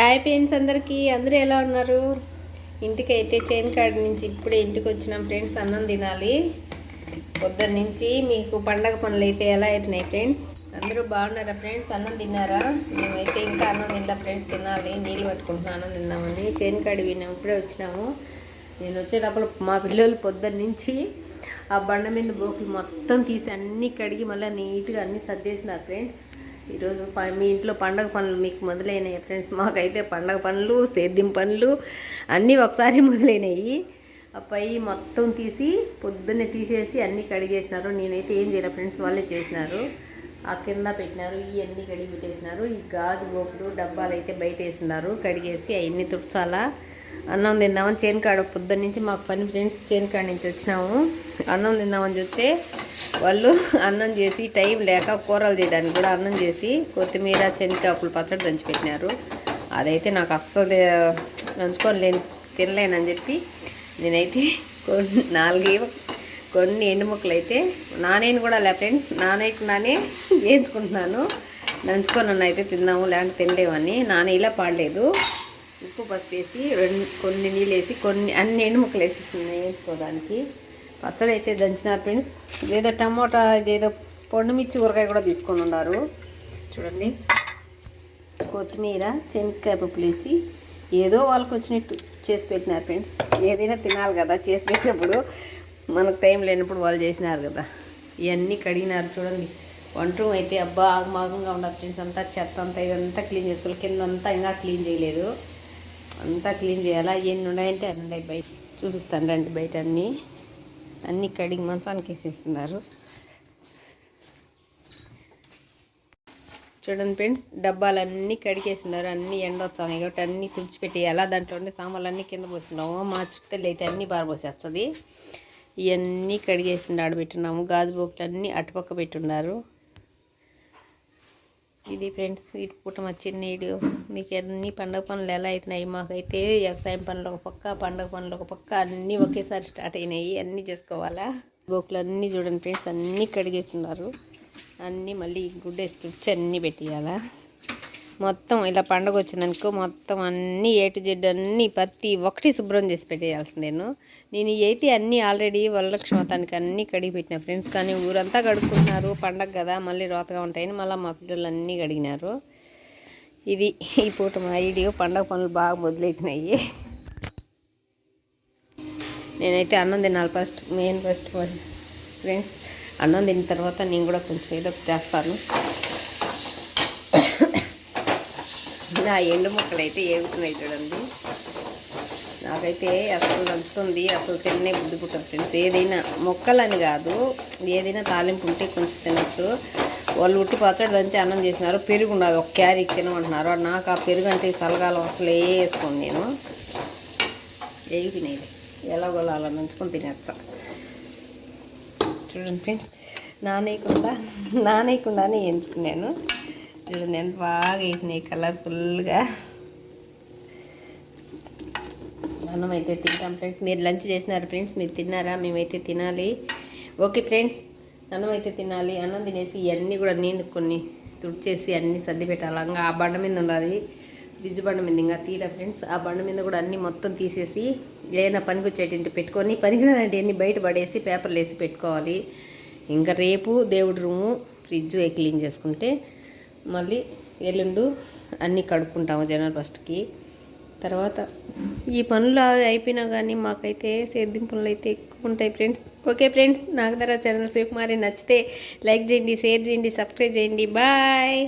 Hi friends అందరికీ. అందరూ ఎలా ఉన్నారు? ఇంటికి అయితే చైన్ కాడ నుంచి ఇప్పుడే ఇంటికి వచ్చినాం ఫ్రెండ్స్ అన్నం తినాలి. పొద్దున్న నుంచి మీకు పండగ పనులు అయితే ఎలా అవుతున్నాయి ఫ్రెండ్స్ అందరూ బాగున్నారా ఫ్రెండ్స్ అన్నం తిన్నారా? మేమైతే ఇంకా అన్నం తిన్నా ఫ్రెండ్స్ తినాలి. నీళ్ళు పట్టుకుంటున్నాం అన్నం తిన్నామండి చేను కాడ విన్నాం ఇప్పుడే వచ్చినాము. నేను వచ్చేటప్పుడు మా పిల్లలు పొద్దున్న నుంచి ఆ బండ మీద బోకులు మొత్తం తీసి అన్నీ కడిగి మళ్ళీ నీట్గా అన్నీ సర్దేసినారు ఫ్రెండ్స్ ఈరోజు ప- మీ ఇంట్లో పండగ పనులు మీకు మొదలైనాయి ఫ్రెండ్స్. మాకైతే పండగ పనులు సేద్యం పనులు అన్నీ ఒకసారి మొదలైనాయి. ఆ పై మొత్తం తీసి పొద్దున్నే తీసేసి అన్నీ కడిగేసినారు. నేనైతే ఏం చేయలేదు ఫ్రెండ్స్ వాళ్ళే చేసినారు. ఆ కింద పెట్టినారు ఈ కడిగి పెట్టేసినారు. ఈ గాజు బోకులు డబ్బాలు అయితే బయట వేసినారు కడిగేసి అవన్నీ తుడ్చాలా. అన్నం తిందామని చేనుకాడ పొద్దున్న నుంచి మాకు పని ఫ్రెండ్స్ చేనుకాడ నుంచి వచ్చినాము. అన్నం తిందామని చూస్తే వాళ్ళు అన్నం చేసి టైం లేక కూరలు చేయడానికి కూడా అన్నం చేసి కొత్తిమీర శనగకాకులు పచ్చడి దంచి పెట్టినారు అదైతే నాకు అస్సలు నంచుకొని లేని తినలేనని చెప్పి నేనైతే కొన్ని నాలుగే కొన్ని ఎండు ముక్కలు అయితే నానేను కూడా లే ఫ్రెండ్స్ నానేకున్నానే వేయించుకుంటున్నాను దంచుకొని అయితే తిందాము లేదంటే తినలేమని. నానే ఇలా పాడలేదు. ఉప్పు పసుపు వేసి రెండు కొన్ని నీళ్ళు వేసి కొన్ని అన్ని ఎండు ముక్కలు వేసి వేయించుకోవడానికి పచ్చడి అయితే దంచినారు ఫ్రెండ్స్. ఏదో టమోటా ఇదేదో పండు మిర్చి ఊరకాయ కూడా తీసుకొని ఉన్నారు. చూడండి. కొత్తిమీర శనక్కాయ పప్పులు వేసి ఏదో వాళ్ళకి వచ్చినట్టు చేసి పెట్టినారు ఫ్రెండ్స్. ఏదైనా తినాలి కదా చేసి పెట్టినప్పుడు మనకు టైం లేనప్పుడు వాళ్ళు చేసినారు కదా. ఇవన్నీ కడిగినారు చూడండి. వంట రూమ్ అయితే అబ్బా ఆగమాగంగా ఉండదు ఫ్రెండ్స్. అంతా చెత్త అంతా ఇదంతా క్లీన్ చేసుకోవాలి. కింద అంతా ఇంకా క్లీన్ చేయలేదు. అంతా క్లీన్ చేయాలా? ఎన్ని ఉన్నాయంటే అన్ని ఉన్నాయి బయట. చూపిస్తాను రండి బయట అన్నీ. అన్నీ కడిగి మంచానికి వేసేస్తున్నారు. చూడండి ఫ్రెండ్స్ డబ్బాలన్నీ కడిగేస్తున్నారు. అన్నీ ఎండ వచ్చాయి కాబట్టి అన్నీ తుడిచిపెట్టేయాలా? దాంట్లో ఉండే సామాన్లు అన్నీ కింద పోస్తున్నాము. మా చుట్టలు అయితే అన్నీ బారబోసేస్తుంది ఇవన్నీ కడిగేసి ఆడబెట్టున్నాము. గాజు బొక్కలు అన్నీ అటుపక్క పెట్టున్నారు. ఇది ఫ్రెండ్స్ ఇటు పూట మా చిన్న వీడియో మీకు అన్ని పండగ పనులు ఎలా అవుతున్నాయి మాకైతే వ్యవసాయం పనులు ఒక పక్క పండగ పనులు ఒక పక్క అన్నీ ఒకేసారి స్టార్ట్ అయినాయి. అన్నీ చేసుకోవాలా? బోకులు అన్నీ చూడండి ఫ్రెండ్స్ అన్నీ కడిగేస్తున్నారు. అన్నీ మళ్ళీ గుడ్డేసి తుడిచి అన్నీ పెట్టేయాలా? మొత్తం ఇలా పండగ వచ్చిందనుకో మొత్తం అన్నీ ఏ టు జెడ్ అన్నీ ప్రతి ఒక్కటి శుభ్రం చేసి పెట్టేయాల్సింది నేను. నేను అయితే అన్నీ ఆల్రెడీ వరలక్ష్మి మతానికి అన్నీ కడిగి పెట్టిన ఫ్రెండ్స్ కానీ ఊరంతా కడుక్కున్నారు పండగ కదా మళ్ళీ రోతగా ఉంటాయని మళ్ళీ మా పిల్లలు అన్నీ కడిగినారు. ఇది ఈ పూట మా వీడియో పండగ పనులు బాగా మొదలవుతున్నాయి నేనైతే అన్నం తినాలి ఫస్ట్ మెయిన్ ఫస్ట్ ఫ్రెండ్స్ అన్నం తిన్న తర్వాత నేను కూడా కొంచెం ఏదో చేస్తాను. నా ఎండు ముక్కలు అయితే ఏగుతున్నాయి చూడండి. నాకైతే అసలు నంచుకుంది అసలు తిన్నే బుద్ధి పుట్టదు ఫ్రెండ్స్. ఏదైనా మొక్కలని కాదు ఏదైనా తాలింపు ఉంటే కొంచెం తినచ్చు. వాళ్ళు ఉట్టి పచ్చడి దంచి అన్నం చేసినారు పెరుగు ఉండదు ఒక క్యారీ తినమంటున్నారు. నాకు ఆ పెరుగు అంటే చల్లగాలం అసలు వేసుకోను నేను. ఏగిపోయినాయి. ఎలాగోలా అలా నంచుకొని తినచ్చా చూడండి ఫ్రెండ్స్ నానేయకుండా నానేయకుండానే ఎంచుకున్నాను. చూడండి ఎంత బాగా వేసినాయి కలర్ఫుల్గా అన్నం అయితే తింటాం ఫ్రెండ్స్ మీరు లంచ్ చేసినారు ఫ్రెండ్స్ మీరు తిన్నారా? మేమైతే తినాలి. ఓకే ఫ్రెండ్స్ అన్నం అయితే తినాలి. అన్నం తినేసి ఇవన్నీ కూడా నేను కొన్ని తుడిచేసి అన్నీ సర్ది పెట్టాలి. ఇంకా ఆ బండ మీద ఉండాలి. ఫ్రిడ్జ్ బండ మీద ఇంకా తీరా ఫ్రెండ్స్ ఆ బండ మీద కూడా అన్నీ మొత్తం తీసేసి ఏదైనా పనికి పెట్టుకొని పనికిరానంటే బయట పడేసి పేపర్లు వేసి పెట్టుకోవాలి. ఇంకా రేపు దేవుడి రూము ఫ్రిడ్జ్ క్లీన్ చేసుకుంటే మళ్ళీ ఎల్లుండు అన్నీ కడుక్కుంటాము జనవరి ఫస్ట్కి. తర్వాత ఈ పనులు అయిపోయినా కానీ మాకైతే సేద్యం పనులు అయితే ఎక్కువ ఉంటాయి ఫ్రెండ్స్. ఓకే ఫ్రెండ్స్ నాకు ఛానల్ శివకుమారి నచ్చితే లైక్ చేయండి షేర్ చేయండి సబ్స్క్రైబ్ చేయండి. బాయ్!